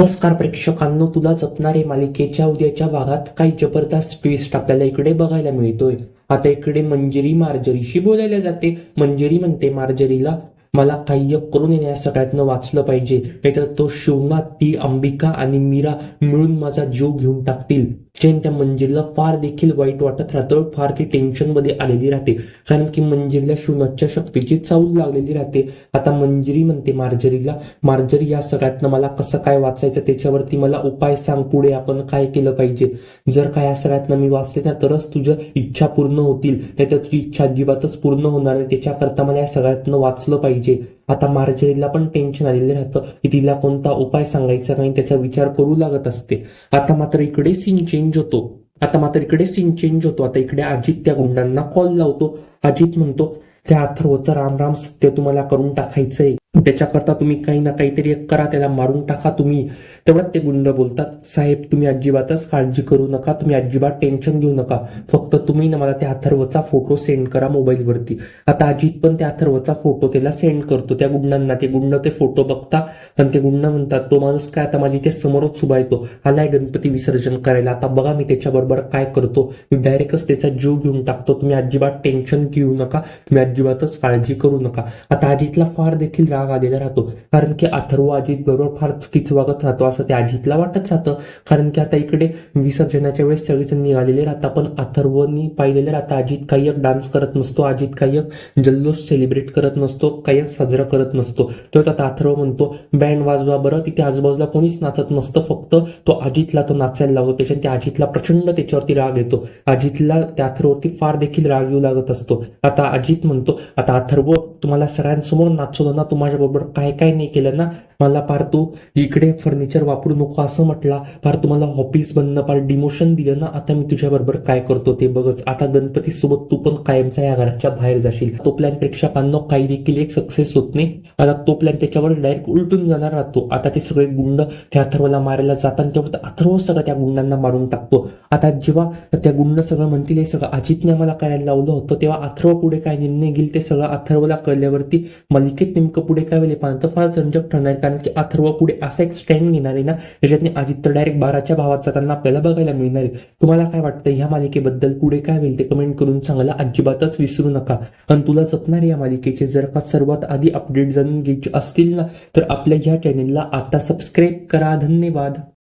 नमस्कार प्रेक्षकांनो तुला जपणारे मालिकेच्या उद्याच्या भागात काही जबरदस्त ट्विस्ट आपल्याला इकडे बघायला मिळतोय. आता इकडे मंजिरी मार्जरीशी बोलायला जाते. मंजिरी म्हणते मार्जरीला मला काही करून येण्या सगळ्यातनं वाचलं पाहिजे. नाहीतर तो शिवनाथ ती अंबिका आणि मीरा मिळून माझा जीव घेऊन टाकतील. जेन त्या मंजिरला फार देखील वाईट वाटत राहतं. फार ती टेन्शनमध्ये आलेली राहते. कारण की मंजिरला शिवनाथच्या शक्तीची चावल लागलेली राहते. आता मंजिरी म्हणते मार्जरीला. मार्जरी या सगळ्यातनं मला कसं काय वाचायचं त्याच्यावरती मला उपाय सांग. पुढे आपण काय केलं पाहिजे? जर काय या सगळ्यातनं मी वाचले ना तरच तुझ्या इच्छा पूर्ण होतील. नाहीतर तुझी इच्छा अजिबातच पूर्ण होणार नाही. त्याच्याकरता मला या सगळ्यातनं वाचलं पाहिजे. आता मार्जरीला पण टेन्शन आलेलं राहतं की तिला कोणता उपाय सांगायचा नाही त्याचा विचार करू लागत असते. आता मात्र इकडे सीन चेंज होतो. आता मात्र इकडे सीन चेंज होतो. आता इकडे अजित त्या गुंडांना कॉल लावतो. अजित म्हणतो त्या अथर्वचं राम राम सत्य तुम्हाला करून टाकायचंय. त्याच्याकरता तुम्ही काही ना काहीतरी एक करा त्याला मारून टाका तुम्ही. तेवढ्यात ते गुंड बोलतात साहेब तुम्ही अजिबातच काळजी करू नका तुम्ही अजिबात टेन्शन घेऊ नका. फक्त तुम्ही ना मला त्या अथर्वचा फोटो सेंड करा मोबाईलवरती. आता अजित पण त्या अथर्वचा फोटो त्याला सेंड करतो त्या गुंडांना. ते गुंड ते फोटो बघता आणि ते गुंड म्हणतात तो माणूस काय आता माझी ते समोरच उभा येतो आलाय गणपती विसर्जन करायला. आता बघा मी त्याच्याबरोबर काय करतो. मी डायरेक्टच त्याचा जीव घेऊन टाकतो. तुम्ही अजिबात टेन्शन घेऊ नका. तुम्ही अजिबातच काळजी करू नका. आता अजितला फार देखील राग आलेला राहतो. कारण की अथर्व अजित बरोबर फार चुकीच वागत राहतो असं त्या अजितला वाटत राहतं. कारण की आता इकडे विसर्जनाच्या वेळेस सगळेजण निघालेले राहतात. पण अथर्वनी पाहिलेले राहतं. अजित काही एक डान्स करत नसतो. अजित काही एक जल्लोष सेलिब्रेट करत नसतो. काही एक साजरा करत नसतो. तेव्हा आता अथर्व म्हणतो बँड वाजवा बरं. तिथे आजूबाजूला कोणीच नाचत नसतं. फक्त तो अजितला तो नाचायला लागतो त्याच्यात त्या अजितला प्रचंड त्याच्यावरती राग येतो. अजितला त्या अथर्ववरती फार देखील राग येऊ लागत असतो. आता अजित म्हणतो आता अथर्व तुम्हाला सगळ्यांसमोर नाचवलं ना तुम्हाला माझ्याबरोबर काय काय नाही केलं ना मला पार तू इकडे फर्निचर वापरू नको असं म्हटला. पार तुम्हाला ऑफिस बनणं पार डिमोशन दिलं ना आता मी तुझ्या बरोबर काय करतो ते बघच. आता गणपती सोबत तू पण कायमचा या घराच्या बाहेर जाशील. तो प्लॅन प्रेक्षकांना काही देखील एक सक्सेस होत नाही. आता तो प्लॅन त्याच्यावर डायरेक्ट उलटून जाणार राहतो. आता ते सगळे गुंड त्या अथर्वला मारायला जातात तेव्हा अथर्व सगळं त्या गुंडांना मारून टाकतो. आता जेव्हा त्या गुंड सगळं म्हणतील हे सगळं अजितने मला करायला लावलं होतं तेव्हा अथर्व पुढे काय निर्णय घेईल ते सगळं अथर्वला कळल्यावरती मलिकेत नेमकं पुढे काय होईल? पाहणं तर फार ठरणार कारण की अथर्व पुढे असा एक स्टँड घेणार आहे ना त्याच्यातनी अजित तर डायरेक्ट बाराच्या भावात जाताना आपल्याला बघायला मिळणार आहे. तुम्हाला काय वाटतं? ह्या मालिकेबद्दल पुढे काय होईल ते कमेंट करून सांगायला अजिबातच विसरू नका. कारण तुला जपणार या मालिकेचे. जर का सर्वात आधी अपडेट जाणून घ्यायचे असतील ना तर आपल्या ह्या चॅनेलला आता सबस्क्राईब करा. धन्यवाद.